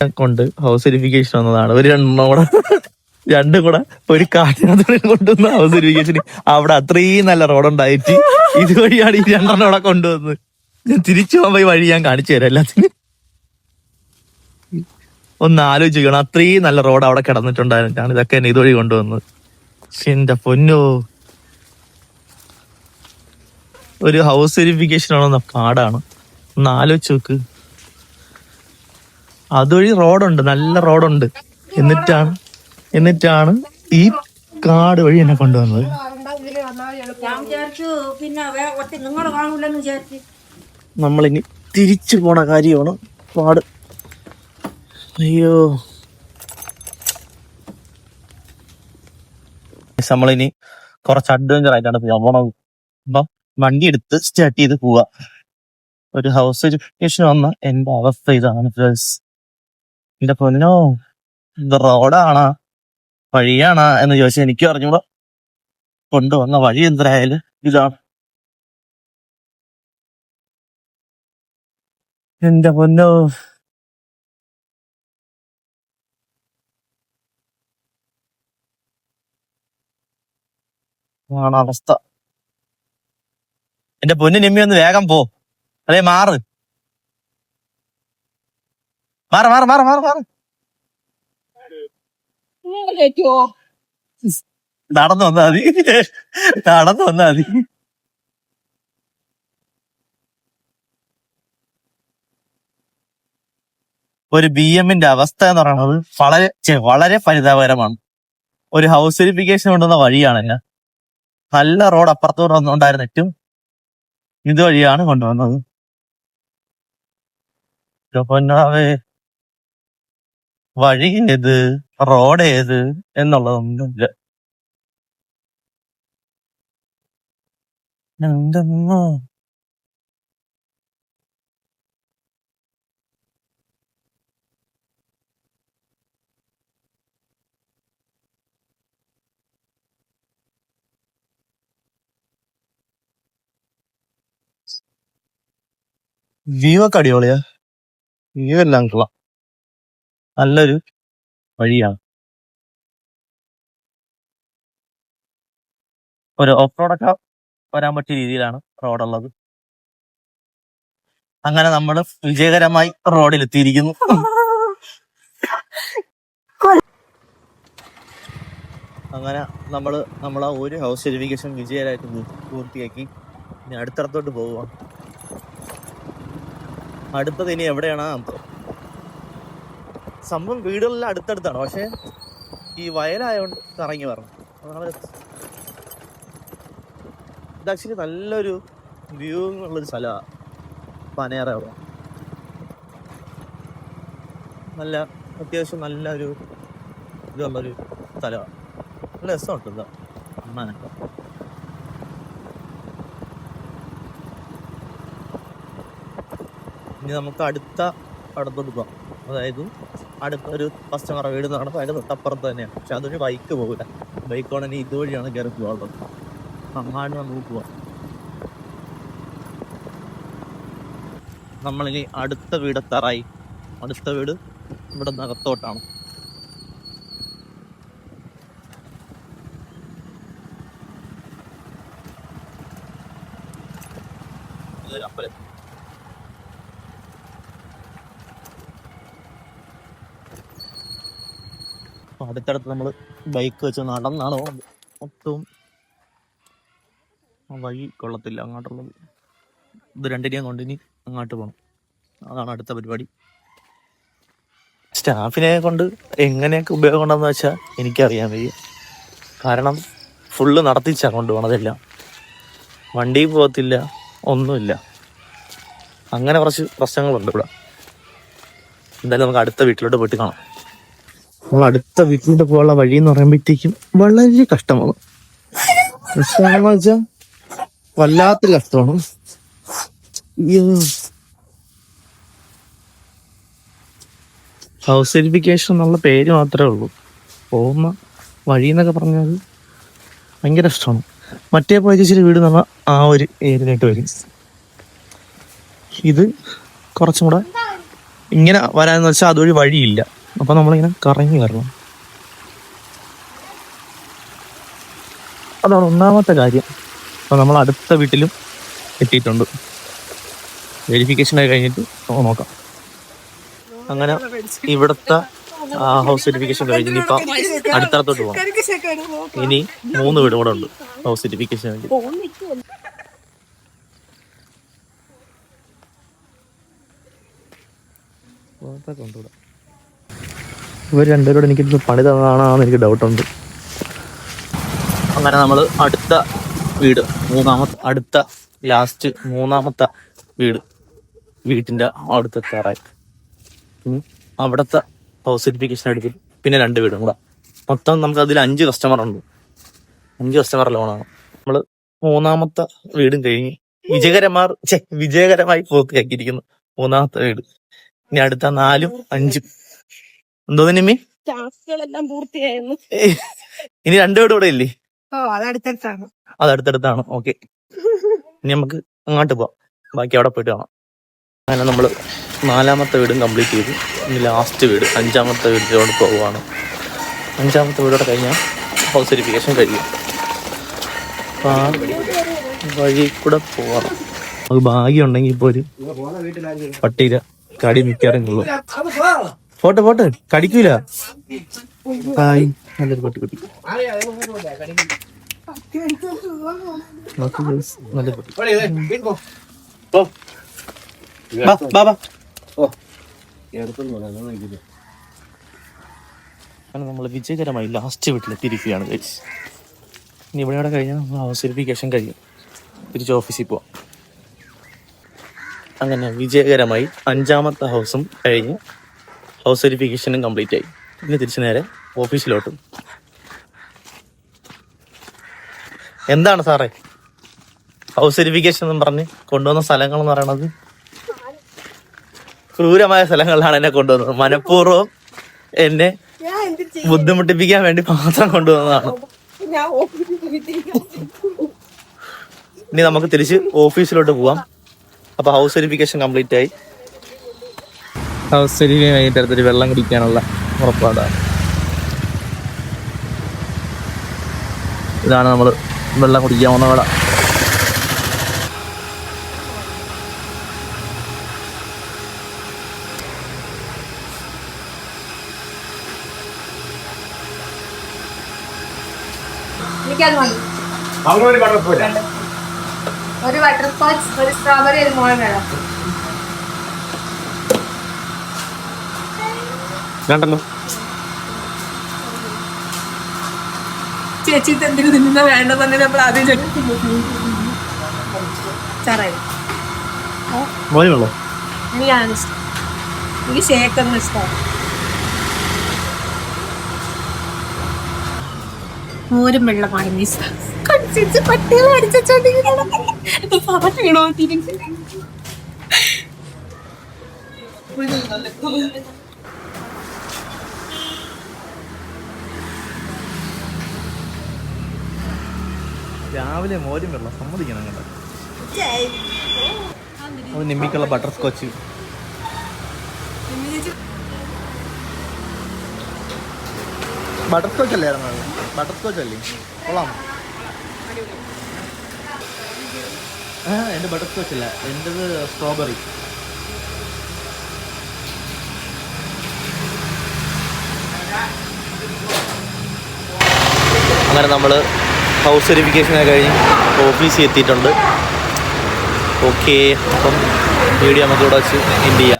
കൊണ്ട് house verification വന്നതാണ്. ഒരു രണ്ടെണ്ണം കൂടെ രണ്ടും കൂടെ ഒരു കാട്ടിനകത്ത് കൊണ്ടുവന്ന ഹൗസ് വെരിഫിക്കേഷൻ അവിടെ അത്രയും നല്ല റോഡുണ്ടായിട്ട് ഇതുവഴിയാണ് ഈ രണ്ടെണ്ണം അവിടെ കൊണ്ടുവന്നത്. ഞാൻ തിരിച്ചു പോകുമ്പോ ഈ വഴി ഞാൻ കാണിച്ചു തരാം എല്ലാത്തിനും. ഒന്ന് ആലോചിക്കണം അത്രയും നല്ല റോഡ് അവിടെ കിടന്നിട്ടുണ്ടായിരുന്നിട്ടാണ് ഇതൊക്കെ എന്നെ ഇതുവഴി കൊണ്ടുവന്നത്. പക്ഷെ എന്റെ പൊന്നോ. ഒരു ഹൗസ് വെരിഫിക്കേഷൻ ആണോ പാടാണ് ഒന്ന് ആലോചിച്ച് നോക്ക്. അതുവഴി റോഡുണ്ട് നല്ല റോഡുണ്ട്. എന്നിട്ടാണ് എന്നിട്ടാണ് ഈ കാട് വഴി എന്നെ കൊണ്ടുവന്നത്. നമ്മളിനി തിരിച്ചു പോണ കാര്യമാണ് പാട്. അയ്യോ. നമ്മളിനി കുറച്ച് അഡ്വഞ്ചർ ആയിട്ടാണ് പോകണം അപ്പൊ വണ്ടി എടുത്ത് സ്റ്റാർട്ട് ചെയ്ത് പോവാ. ഒരു ഹൗസ് എഡ്യൂക്കേഷൻ വന്ന എന്റെ അവസ്ഥ ഇതാണ് ഫ്രണ്ട്സ് എന്റെ പൊന്നോ ഇത് റോഡാണാ? വഴിയാണാ എന്ന് ചോദിച്ചാൽ എനിക്ക് അറിഞ്ഞൂടാ. കൊണ്ടുവന്ന വഴി എന്തായാലും ഇതാണ് എന്റെ പൊന്നോ. ആണ് അവസ്ഥ. എന്റെ പൊന്നു നിമ്മി ഒന്ന് വേഗം പോ. അതെ മാറ്. മാറ് മാറ മാറ മാറ മാറ. നടന്നു വന്നാ മതി. നടന്നു വന്നാ മതി. ഒരു ബി എമ്മിന്റെ അവസ്ഥ എന്ന് പറയുന്നത് വളരെ വളരെ പരിതാപകരമാണ് ഒരു ഹൗസ് വെരിഫിക്കേഷൻ കൊണ്ടുവന്ന വഴിയാണ് ഞാൻ. നല്ല റോഡ് അപ്പുറത്തോട്ട് വന്നുകൊണ്ടായിരുന്നിട്ടും ഇതുവഴിയാണ് കൊണ്ടുവന്നത്. പൊന്നാവേ വഴി ഏത് റോഡ് ഏത് എന്നുള്ളതൊന്നുമില്ല എന്തെന്നോ? വ്യൂ ഒക്കെ അടിപൊളിയാ. വ്യൂ എല്ലാം കൊള്ളാം. നല്ലൊരു വഴിയാണ്. ഒരു ഓഫ് റോഡൊക്കെ വരാൻ പറ്റിയ രീതിയിലാണ് റോഡുള്ളത്. അങ്ങനെ നമ്മൾ വിജയകരമായി റോഡിലെത്തിയിരിക്കുന്നു. അങ്ങനെ നമ്മൾ നമ്മളെ ഒരു ഹൗസ് വെരിഫിക്കേഷൻ വിജയകരമായിട്ട് പൂർത്തിയാക്കി. ഇനി അടുത്തടത്തോട്ട് പോവുക അടുത്തത് ഇനി എവിടെയാണ്? സംഭവം വീടുകളെല്ലാം അടുത്തടുത്താണ്. പക്ഷെ ഈ വയലായോണ്ട് കറങ്ങി പറഞ്ഞു അതാണ് ഇത് ആക്ച്വലി നല്ലൊരു വ്യൂ ഉള്ളൊരു സ്ഥലമാണ് പനേറ അവിടെ നല്ല അത്യാവശ്യം നല്ലൊരു ഇതുള്ളൊരു സ്ഥലമാണ് നല്ല രസമുണ്ട് ഉണ്ട് ഇനി നമുക്ക് അടുത്ത അടുത്തോട്ട് പോകാം അതായത് അടുത്ത ഒരു കസ്റ്റമറെ വീട് നടക്കും അതിന്റെ തൊട്ടപ്പുറത്ത് തന്നെയാണ്. പക്ഷെ അതൊരു ബൈക്ക് പോകില്ല ബൈക്ക് ആണെങ്കിൽ ഇതുവഴിയാണ് കയറി പോകുന്നത് നന്നായിട്ട് നമുക്ക് പോവാം. നമ്മളിനി അടുത്ത വീട് തറായി അടുത്ത വീട് ഇവിടെ നകത്തോട്ടാണ് ഇതൊരു അമ്പലം അപ്പൊ അടുത്തടുത്ത് നമ്മൾ ബൈക്ക് വെച്ച് നടന്നാണ് പോകുന്നത് മൊത്തവും വഴി കൊള്ളത്തില്ല അങ്ങോട്ടുള്ളത്. ഇത് രണ്ടിനെയും കൊണ്ട് ഇനി അങ്ങോട്ട് പോകണം അതാണ് അടുത്ത പരിപാടി. സ്റ്റാഫിനെ കൊണ്ട് എങ്ങനെയൊക്കെ ഉപയോഗം ഉണ്ടെന്ന് വെച്ചാൽ എനിക്കറിയാൻ വയ്യ. കാരണം ഫുള്ള് നടത്തിച്ചാണ് കൊണ്ടുപോകണതെല്ലാം വണ്ടി പോകത്തില്ല ഒന്നുമില്ല. അങ്ങനെ കുറച്ച് പ്രശ്നങ്ങളുണ്ട് ഇവിടെ. എന്തായാലും നമുക്ക് അടുത്ത വീട്ടിലോട്ട് പോയിട്ട് കാണാം. നമ്മൾ അടുത്ത വീട്ടിലോട്ട് പോകാനുള്ള വഴി എന്ന് പറയുമ്പോഴത്തേക്കും വളരെ കഷ്ടമാണ്. കഷ്ടമാണെന്ന് വെച്ചാൽ വല്ലാത്തൊരു കഷ്ടമാണ്. ഹൗസ് വെരിഫിക്കേഷൻ എന്നുള്ള പേര് മാത്രമേ ഉള്ളൂ. പോകുന്ന വഴി എന്നൊക്കെ പറഞ്ഞാൽ ഭയങ്കര ഇഷ്ടമാണ് മറ്റേ പോയ ചേച്ചിയുടെ വീട് എന്ന് പറഞ്ഞാൽ ആ ഒരു ഏരിയയിലായിട്ട് വരും. ഇത് കുറച്ചും കൂടെ ഇങ്ങനെ വരാന്ന് വെച്ചാൽ അതുവഴി വഴിയില്ല. അപ്പൊ നമ്മളിങ്ങനെ കറങ്ങി വരണം. അതാണ് ഒന്നാമത്തെ കാര്യം. അപ്പം നമ്മൾ അടുത്ത വീട്ടിലും എത്തിയിട്ടുണ്ട്. വെരിഫിക്കേഷൻ ആയി കഴിഞ്ഞിട്ട് നോക്കാം. അങ്ങനെ ഇവിടുത്തെ ഹൗസ് സർട്ടിഫിക്കേഷൻ കഴിഞ്ഞ് ഇനിയിപ്പം അടുത്തടത്തോട്ട് പോകാം ഇനി മൂന്ന് വീട് കൂടെ ഉണ്ട്. ഹൗസ് സർട്ടിഫിക്കേഷൻ വേണ്ടി ഇവർ രണ്ടുപേരോട് എനിക്ക് പണി തന്നതാണെന്ന് എനിക്ക് ഡൗട്ടുണ്ട് അങ്ങനെ നമ്മൾ അടുത്ത വീട് മൂന്നാമത്തെ അടുത്ത ലാസ്റ്റ് മൂന്നാമത്തെ വീട് വീട്ടിന്റെ അടുത്ത തറായി. അവിടുത്തെ ഹൗസ് സർട്ടിഫിക്കേഷൻ എടുത്ത് പിന്നെ രണ്ട് വീടും കൂടെ. മൊത്തം നമുക്ക് അതിൽ അഞ്ച് കസ്റ്റമർ ഉണ്ട്. അഞ്ച് കസ്റ്റമർ ലോണാണ് നമ്മൾ മൂന്നാമത്തെ വീടും കഴിഞ്ഞ് വിജയകരമാർ വിജയകരമായി പൂർത്തിയാക്കിയിരിക്കുന്നു മൂന്നാമത്തെ വീട്. ഇനി അടുത്ത നാലും അഞ്ചും എന്തോ നിമ്മി ടാസ്കുകളെല്ലാം പൂർത്തിയായിരുന്നു ഇനി രണ്ടു വീട് ഇവിടെ ഇല്ലേ? ഓ അത് അടുത്തടുത്താണ്. അത് അടുത്തടുത്താണ്. ഓക്കെ. ഇനി നമുക്ക് അങ്ങോട്ട് പോവാം. ബാക്കി അവിടെ പോയിട്ട് കാണാം. അങ്ങനെ നമ്മൾ നാലാമത്തെ വീടും കംപ്ലീറ്റ് ചെയ്തു. ഇനി ലാസ്റ്റ് വീട് അഞ്ചാമത്തെ വീട്ടിലോട് പോവുകയാണ്. അഞ്ചാമത്തെ വീടോടെ കഴിഞ്ഞാൽ ഹൗസ് വെരിഫിക്കേഷൻ കഴിയും. അപ്പം ആ വഴി കൂടെ പോവാം. നമുക്ക് ഭാഗ്യം ഉണ്ടെങ്കിൽ ഇപ്പോൾ ഒരു പട്ടിയില കടി മിക്കാറും കൊള്ളും പോട്ടെ പോട്ടെ. കടിക്കൂല. ഹായ് നല്ലൊരു പട്ടി കുട്ടി പട്ടി. അങ്ങനെ നമ്മൾ വിജയകരമായി ലാസ്റ്റ് വീട്ടിലെത്തിയിരിക്കുകയാണ് ഗൈസ് ഇനി ഇവിടെ ഇവിടെ കഴിഞ്ഞാൽ നമ്മൾ അവസരിപ്പിക്കേഷൻ കഴിയും. തിരിച്ച് ഓഫീസിൽ പോവാം. അങ്ങനെ വിജയകരമായി അഞ്ചാമത്തെ ഹൗസും കഴിഞ്ഞ് ഹൗസ് വെരിഫിക്കേഷനും കംപ്ലീറ്റ് ആയി. പിന്നെ തിരിച്ചു നേരെ ഓഫീസിലോട്ട് എന്താണ് സാറേ? ഹൗസ് വെരിഫിക്കേഷൻ എന്ന് പറഞ്ഞ് കൊണ്ടുവന്ന സ്ഥലങ്ങൾ എന്ന് പറയണത്? ക്രൂരമായ സ്ഥലങ്ങളിലാണ് എന്നെ കൊണ്ടുവന്നത്. മനഃപൂർവം എന്നെ ബുദ്ധിമുട്ടിപ്പിക്കാൻ വേണ്ടി മാത്രം കൊണ്ടുവന്നതാണ്. ഇനി നമുക്ക് തിരിച്ച് ഓഫീസിലോട്ട് പോവാം. അപ്പൊ ഹൗസ് വെരിഫിക്കേഷൻ കംപ്ലീറ്റ് ആയി. ഹൗസ് വൈകിട്ട് വെള്ളം കുടിക്കാനുള്ള ഉറപ്പാടാണ് ഇതാണ് നമ്മൾ വെള്ളം കുടിക്കാൻ പോകുന്ന കട. ഒരു ബട്ടർ സ്കോച്ച് ഒരു സ്ട്രോബെറി ഒരു മോൾ വേണം കണ്ടല്ലോ ചേച്ചി എന്തിനു തിന്നുന്ന വേണ്ട തന്നെ നമ്മൾ ആദ്യം സാറായി മോനെ വെള്ളം എനിക്കാണ് ഇഷ്ടം. എനിക്ക് ഷേക്കൊന്നും ഇഷ്ടമാണ് മോരും വെള്ളമാണ് മീസ് കടിച്ചിട്ട് പട്ടികൾ അടിച്ചോണ്ടിരിക്കണോ രാവിലെ മോരും വെള്ളം സമ്മതിക്കണം കണ്ടോ നിമ്മിക്കുള്ള ബട്ടർ സ്കോച്ച് ബട്ടർ സ്കോച്ച് അല്ലായിരുന്നു ബട്ടർ സ്കോച്ച് അല്ലേ? കൊള്ളാം. ആ എന്റെ ബട്ടർ സ്കോച്ച് അല്ല. എന്റെത് സ്ട്രോബെറി അങ്ങനെ നമ്മൾ ഹൗസ് വെരിഫിക്കേഷനൊക്കെ കഴിഞ്ഞ് ഓഫീസിൽ എത്തിയിട്ടുണ്ട്. ഓക്കെ അപ്പം വീഡിയോ നമുക്ക് ഇവിടെ വെച്ച് എൻഡ് ചെയ്യാം.